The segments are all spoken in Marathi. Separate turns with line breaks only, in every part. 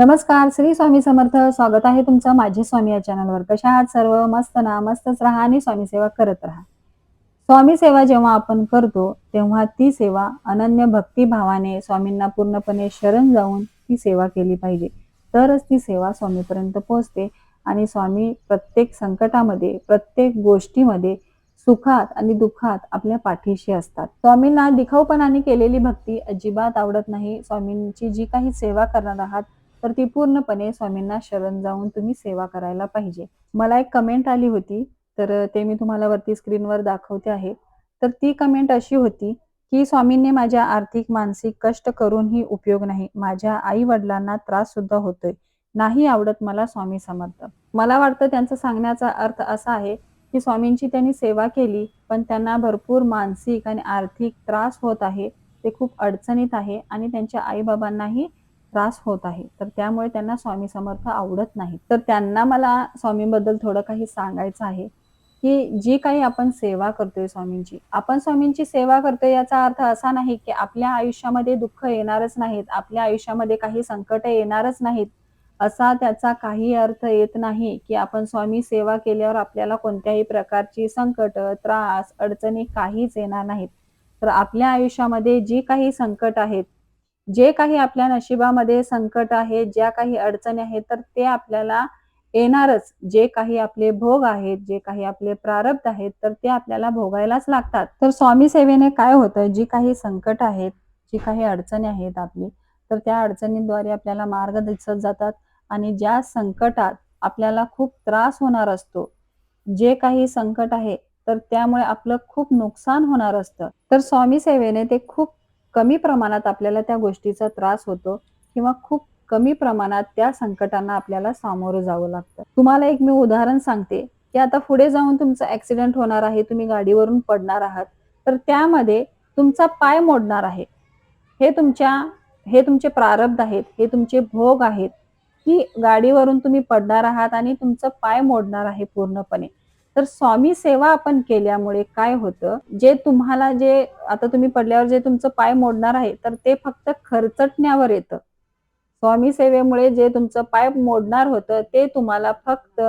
नमस्कार श्री स्वामी समर्थ. स्वागत आहे तुमचं माझे स्वामी या चॅनलवर. कशा आहात सर्व? मस्त ना? मस्तच राहा आणि स्वामी सेवा करत राहा. स्वामी सेवा जेव्हा आपण करतो तेव्हा ती सेवा अनन्य भक्तिभावाने स्वामींना पूर्णपणे शरण जाऊन ती सेवा केली पाहिजे. तरच ती सेवा स्वामीपर्यंत पोहोचते आणि स्वामी प्रत्येक संकटामध्ये प्रत्येक गोष्टीमध्ये सुखात आणि दुःखात आपल्या पाठीशी असतात. स्वामींना दिखाऊपणाने केलेली भक्ती अजिबात आवडत नाही. स्वामींची जी काही सेवा करणार आहात तर ती पूर्णपणे स्वामींना शरण जाऊन तुम्ही सेवा करायला पाहिजे. मला एक कमेंट आली होती तर ते मी तुम्हाला वरती स्क्रीनवर दाखवते आहे. तर ती कमेंट अशी होती की स्वामींनी माझ्या आर्थिक मानसिक कष्ट करूनही उपयोग नाही. माझ्या आई वडिलांना त्रास सुद्धा होतोय. नाही आवडत मला स्वामी समर्थ. मला वाटतं त्यांचा सांगण्याचा अर्थ असा आहे की स्वामींची त्यांनी सेवा केली पण त्यांना भरपूर मानसिक आणि आर्थिक त्रास होत आहे. ते खूप अडचणीत आहे आणि त्यांच्या आईबाबांनाही त्रास होत आहे. तर त्यामुळे त्यांना स्वामी समर्थ आवडत नाही तर त्यांना मला स्वामींबद्दल थोडं काही सांगायचं आहे की जी काही आपण सेवा करतोय स्वामींची आपण स्वामींची सेवा करतोय याचा अर्थ असा नाही की आपल्या आयुष्यामध्ये दुःख येणारच नाहीत आपल्या आयुष्यामध्ये काही संकट येणारच नाहीत असा त्याचा काही अर्थ येत नाही की आपण स्वामी सेवा केल्यावर आपल्याला कोणत्याही प्रकारची संकट त्रास अडचणी काहीच येणार नाहीत. तर आपल्या आयुष्यामध्ये जी काही संकट आहेत जे काही आपल्या नशिबामध्ये संकट आहे ज्या काही अडचणी आहेत तर ते आपल्याला येणारच. जे काही आपले भोग आहेत जे काही आपले प्रारब्ध आहेत तर ते आपल्याला भोगायलाच लागतात. तर स्वामी सेवेने काय होतं? जी काही संकट आहेत जी काही अडचणी आहेत आपली तर त्या अडचणींद्वारे आपल्याला मार्ग दिसत जातात आणि ज्या संकटात आपल्याला खूप त्रास होणार असतो जे काही संकट आहे तर त्यामुळे आपलं खूप नुकसान होणार असतं. तर स्वामी सेवेने ते खूप कमी प्रमाणात आपल्याला त्या गोष्टीचा त्रास होतो किंवा खूप कमी प्रमाणात त्या संकटांना आपल्याला सामोरं जावं लागतं. तुम्हाला एक मी उदाहरण सांगते की आता पुढे जाऊन तुमचा ऍक्सिडेंट होणार आहे तुम्ही गाडीवरून पडणार आहात तर त्यामध्ये तुमचा पाय मोडणार आहे. हे तुमच्या हे तुमचे प्रारब्ध आहेत हे तुमचे भोग आहेत की गाडीवरून तुम्ही पडणार आहात आणि तुमचं पाय मोडणार आहे पूर्णपणे. तर स्वामी सेवा आपण केल्यामुळे काय होतं? जे तुम्हाला जे आता तुम्ही पडल्यावर जे तुमचं पाय मोडणार आहे तर ते फक्त खर्चटण्यावर येतं. स्वामी सेवेमुळे जे तुमचं पाय मोडणार होतं ते तुम्हाला फक्त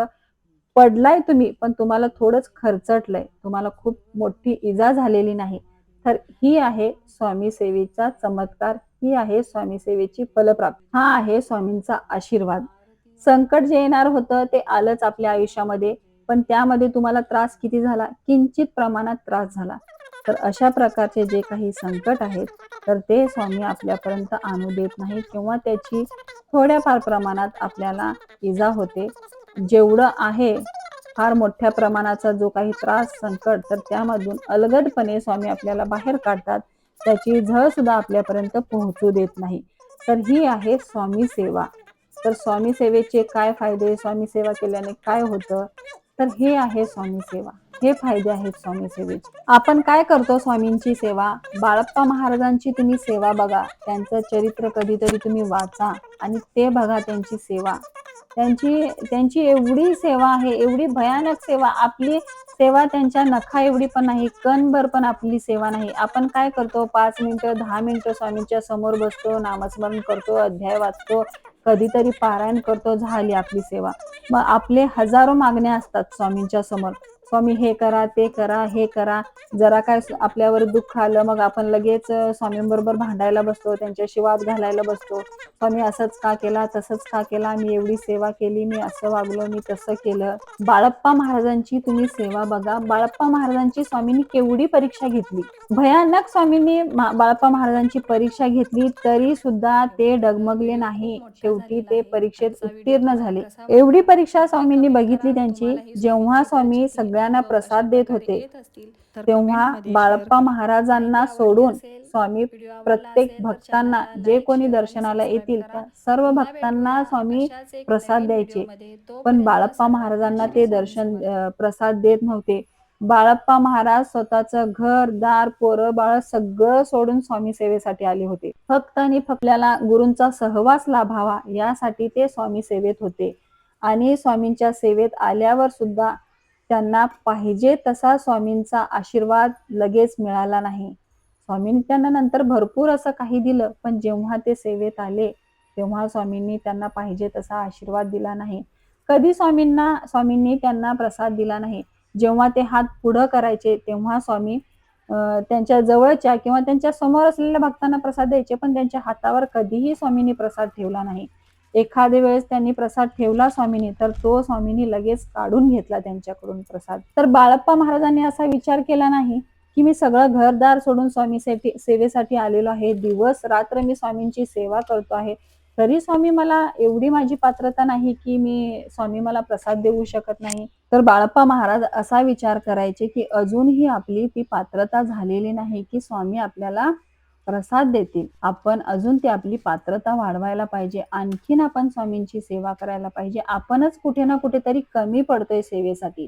पडलाय तुम्ही पण तुम्हाला थोडंच खर्चटलंय. तुम्हाला खूप मोठी इजा झालेली नाही. तर ही आहे स्वामी सेवेचा चमत्कार ही आहे स्वामी सेवेची फलप्राप्ती. हा आहे स्वामींचा आशीर्वाद. संकट जे येणार होतं ते आलंच आपल्या आयुष्यामध्ये. पण त्यामध्ये तुम्हाला त्रास किती झाला? किंचित प्रमाणात त्रास झाला. तर अशा प्रकारचे जे काही संकट आहेत तर ते स्वामी आपल्यापर्यंत आणू देत नाही किंवा त्याची थोड्याफार प्रमाणात आपल्याला इजा होते. जेवढं आहे फार मोठ्या प्रमाणाचा जो काही त्रास संकट तर त्यामधून अलगदपणे स्वामी आपल्याला बाहेर काढतात. त्याची झळ सुद्धा आपल्यापर्यंत पोहोचू देत नाही. तर ही आहे स्वामी सेवा. तर स्वामी सेवेचे काय फायदे? स्वामी सेवा केल्याने काय होतं? तर हे आहे स्वामी सेवा. हे फायदे आहेत स्वामी सेवेचे. आपण काय करतो स्वामींची सेवा? बाळप्पा महाराजांची तुम्ही सेवा बघा. त्यांचं चरित्र कधीतरी तुम्ही वाचा आणि ते बघा त्यांची सेवा. त्यांची त्यांची एवढी सेवा आहे एवढी भयानक सेवा. आपली सेवा त्यांच्या नखा एवढी पण नाही कणभर पण आपली सेवा नाही. आपण काय करतो? पाच मिनिटं दहा मिनिटं स्वामींच्या समोर बसतो नामस्मरण करतो अध्याय वाचतो. कधीतरी पारायण करतो झाली आपली सेवा. मग आपले हजारो मागण्या असतात स्वामींच्या समोर. स्वामी हे करा ते करा हे करा. जरा काय आपल्यावर दुःख आलं मग आपण लगेच स्वामींबरोबर भांडायला बसतो त्यांच्याशी वाद घालायला बसतो. स्वामी असंच का केला तसंच का केला? मी एवढी सेवा केली मी असं वागलो मी तसं केलं. बाळप्पा महाराजांची तुम्ही सेवा बघा. बाळप्पा महाराजांची स्वामींनी केवढी परीक्षा घेतली? भयानक स्वामींनी बाळप्पा महाराजांची परीक्षा घेतली तरी सुद्धा ते डगमगले नाही. शेवटी ते परीक्षेत उत्तीर्ण झाले. एवढी परीक्षा स्वामींनी बघितली त्यांची जेव्हा स्वामी सगळ्यांना प्रसाद देत होते. तेव्हा बाळप्पा महाराजांना सोडून स्वामी प्रत्येक भक्तांना जे कोणी दर्शनाला येतील त्या सर्व भक्तांना स्वामी प्रसाद द्यायचे. पण बाळप्पा महाराजांना ते दर्शन प्रसाद देत नव्हते. बाळप्पा महाराज स्वतःचं घर दार पोरं बाळ सगळं सोडून स्वामी सेवेसाठी आले होते. फक्त आणि फक्तल्याला गुरूंचा सहवास लाभावा यासाठी ते स्वामी सेवेत होते. आणि स्वामींच्या सेवेत आल्यावर सुद्धा त्यांना पाहिजे तसा स्वामींचा आशीर्वाद लगेच मिळाला नाही. स्वामींनी त्यांना नंतर भरपूर असं काही दिलं पण जेव्हा ते सेवेत आले तेव्हा स्वामींनी त्यांना पाहिजे तसा आशीर्वाद दिला नाही. कधी स्वामींना स्वामींनी त्यांना प्रसाद दिला नाही जेव्हा ते हात पुढं करायचे तेव्हा स्वामी त्यांच्या जवळच्या किंवा त्यांच्यासमोर असलेल्या भक्तांना प्रसाद द्यायचे पण त्यांच्या हातावर कधीही स्वामींनी प्रसाद ठेवला नाही. एखाद्या वेळेस त्यांनी प्रसाद ठेवला स्वामींनी तर तो स्वामींनी लगेच काढून घेतला त्यांच्याकडून प्रसाद. तर बाळप्पा महाराजांनी असा विचार केला नाही की मी सगळं घरदार सोडून स्वामी सेवेसाठी आलेलो आहे. दिवस रात्र मी स्वामींची सेवा करतो आहे. तरी स्वामी मला एवढी माझी पात्रता नाही की मी स्वामी मला प्रसाद देऊ शकत नाही. तर बाळप्पा महाराज असा विचार करायचे की अजूनही आपली ती पात्रता झालेली नाही की स्वामी आपल्याला प्रसाद देतील. आपण अजून ती आपली पात्रता वाढवायला पाहिजे. आणखीन आपण स्वामींची सेवा करायला पाहिजे. आपणच कुठे ना कुठेतरी कमी पडतोय सेवेसाठी.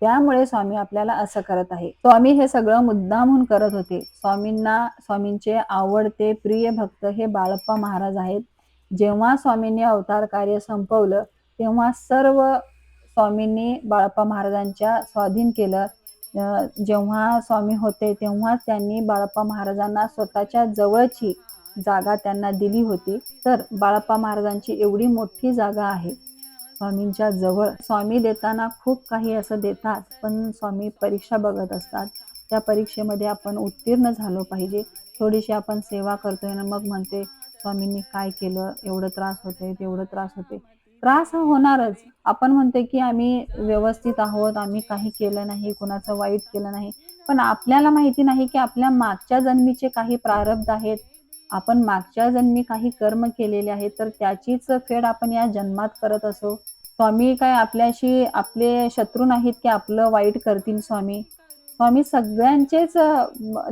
त्यामुळे स्वामी आपल्याला असं करत आहे. स्वामी हे सगळं मुद्दामहून करत होते. स्वामींना स्वामींचे आवडते प्रिय भक्त हे बाळप्पा महाराज आहेत. जेव्हा स्वामींनी अवतार कार्य संपवलं तेव्हा सर्व स्वामींनी बाळप्पा महाराजांच्या स्वाधीन केलं. जेव्हा स्वामी होते तेव्हा त्यांनी बाळप्पा महाराजांना स्वतःच्या जवळची जागा त्यांना दिली होती. तर बाळप्पा महाराजांची एवढी मोठी जागा आहे. स्वामींच्या जवळ स्वामी देताना खूप काही असं देतात पण स्वामी परीक्षा बघत असतात. त्या परीक्षेमध्ये आपण उत्तीर्ण झालो पाहिजे. थोडीशी आपण सेवा करतोय ना मग म्हणते स्वामींनी काय केलं? एवढं त्रास होते तेवढं त्रास होते त्रास हा होणारच. आपण म्हणतो की आम्ही व्यवस्थित आहोत आम्ही काही केलं नाही कुणाचं वाईट केलं नाही. पण आपल्याला माहिती नाही की आपल्या मागच्या जन्मीचे काही प्रारब्ध आहेत. आपण मागच्या जन्मी काही कर्म केलेले आहेत तर त्याचीच फेड आपण या जन्मात करत असो. स्वामी काय आपल्याशी आपले शत्रू नाहीत की आपलं वाईट करतील स्वामी. स्वामी सगळ्यांचेच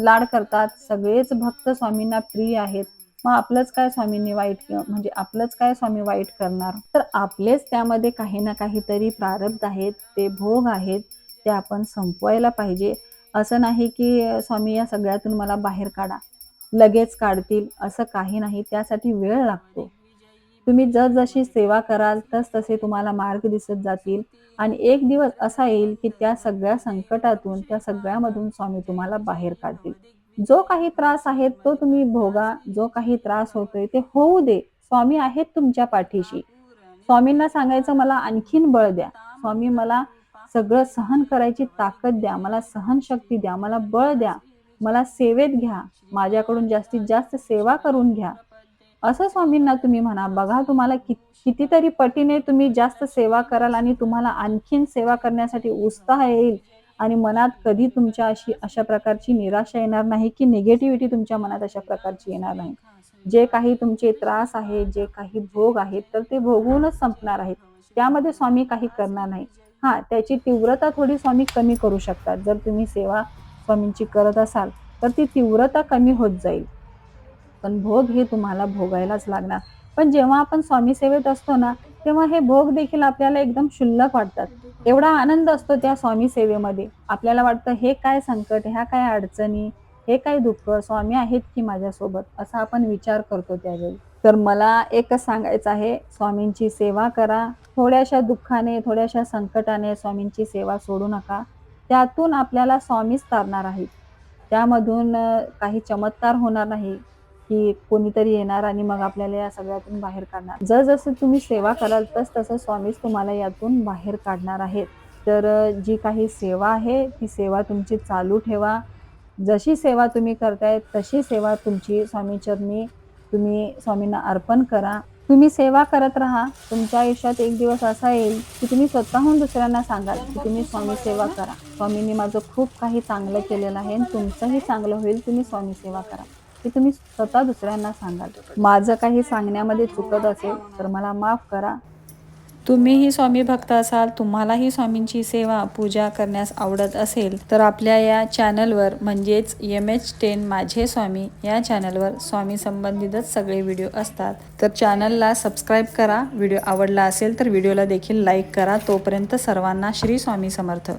लाड करतात. सगळेच भक्त स्वामींना प्रिय आहेत. मग आपलंच काय स्वामींनी वाईट म्हणजे आपलंच काय स्वामी वाईट करणार? तर आपलेच त्यामध्ये काही ना काहीतरी प्रारब्ध आहेत ते भोग आहेत ते आपण संपवायला पाहिजे. असं नाही की स्वामी या सगळ्यातून मला बाहेर काढा. लगेच काढतील असं काही नाही. त्यासाठी वेळ लागतो. तुम्ही जसजशी सेवा कराल तस तसे तुम्हाला मार्ग दिसत जातील. आणि एक दिवस असा येईल की त्या सगळ्या संकटातून त्या सगळ्यामधून स्वामी तुम्हाला बाहेर काढतील. जो काही त्रास आहे तो तुम्ही भोगा जो काही त्रास होतोय ते होऊ दे. स्वामी आहेत तुमच्या पाठीशी. स्वामींना सांगायचं मला आणखीन बळ द्या. स्वामी मला सगळं सहन करायची ताकद द्या. मला सहनशक्ती द्या. मला बळ द्या. मला सेवेत घ्या. माझ्याकडून जास्तीत जास्त सेवा करून घ्या. असं स्वामींना तुम्ही म्हणा. बघा तुम्हाला कि कितीतरी पटीने तुम्ही जास्त सेवा कराल आणि तुम्हाला आणखीन सेवा करण्यासाठी उत्साह येईल. आणि मनात कधी तुमच्या अशी अशा प्रकारची निराशा येणार नाही की निगेटिव्हिटी तुमच्या मनात अशा प्रकारची येणार नाही. जे काही तुमचे त्रास आहेत जे काही भोग आहेत तर ते भोगूनच संपणार आहेत. त्यामध्ये स्वामी काही करणार नाही. हा त्याची तीव्रता थोडी स्वामी कमी करू शकतात. जर तुम्ही सेवा स्वामींची करत असाल तर ती तीव्रता कमी होत जाईल. पण भोग हे तुम्हाला भोगायलाच लागणार. पण जेव्हा आपण स्वामी सेवेत असतो ना तेव्हा हे भोग देखील आपल्याला एकदम क्षुल्लक वाटतात. एवढा आनंद असतो त्या स्वामी सेवेमध्ये. आपल्याला वाटतं हे काय संकट ह्या काय अडचणी हे काय दुःख स्वामी आहेत की माझ्यासोबत? असा आपण विचार करतो त्यावेळी. तर मला एकच सांगायचं आहे स्वामींची सेवा करा. थोड्याशा दुःखाने थोड्याशा संकटाने स्वामींची सेवा सोडू नका. त्यातून आपल्याला स्वामीच तारणार आहेत. त्यामधून काही चमत्कार होणार नाही. की कोणीतरी येणार आणि मग आपल्याला या सगळ्यातून बाहेर काढणार. जसजसं तुम्ही सेवा कराल तस तसं स्वामीच तुम्हाला यातून बाहेर काढणार आहेत. तर जी काही सेवा आहे ती सेवा तुमची चालू ठेवा. जशी सेवा तुम्ही करताय तशी सेवा तुमची स्वामीचरणी तुम्ही स्वामींना अर्पण करा. तुम्ही सेवा करत राहा. तुमच्या आयुष्यात एक दिवस असा येईल की तुम्ही स्वतःहून दुसऱ्यांना सांगाल की तुम्ही स्वामी सेवा करा. स्वामींनी माझं खूप काही चांगलं केलेलं आहे आणि तुमचंही चांगलं होईल तुम्ही स्वामी सेवा करा. ते तुम्ही स्वतः दुसऱ्यांना सांगाल. माझं काही सांगण्यामध्ये चुकत असेल तर मला माफ करा. तुम्हीही स्वामी भक्त असाल तुम्हालाही स्वामींची सेवा पूजा करण्यास आवडत असेल तर आपल्या या चॅनलवर म्हणजेच एम एच टेन माझे स्वामी या चॅनलवर स्वामी संबंधितच सगळे व्हिडिओ असतात. तर चॅनलला सबस्क्राईब करा. व्हिडिओ आवडला असेल तर व्हिडिओला देखील लाईक करा. तोपर्यंत सर्वांना श्री स्वामी समर्थ.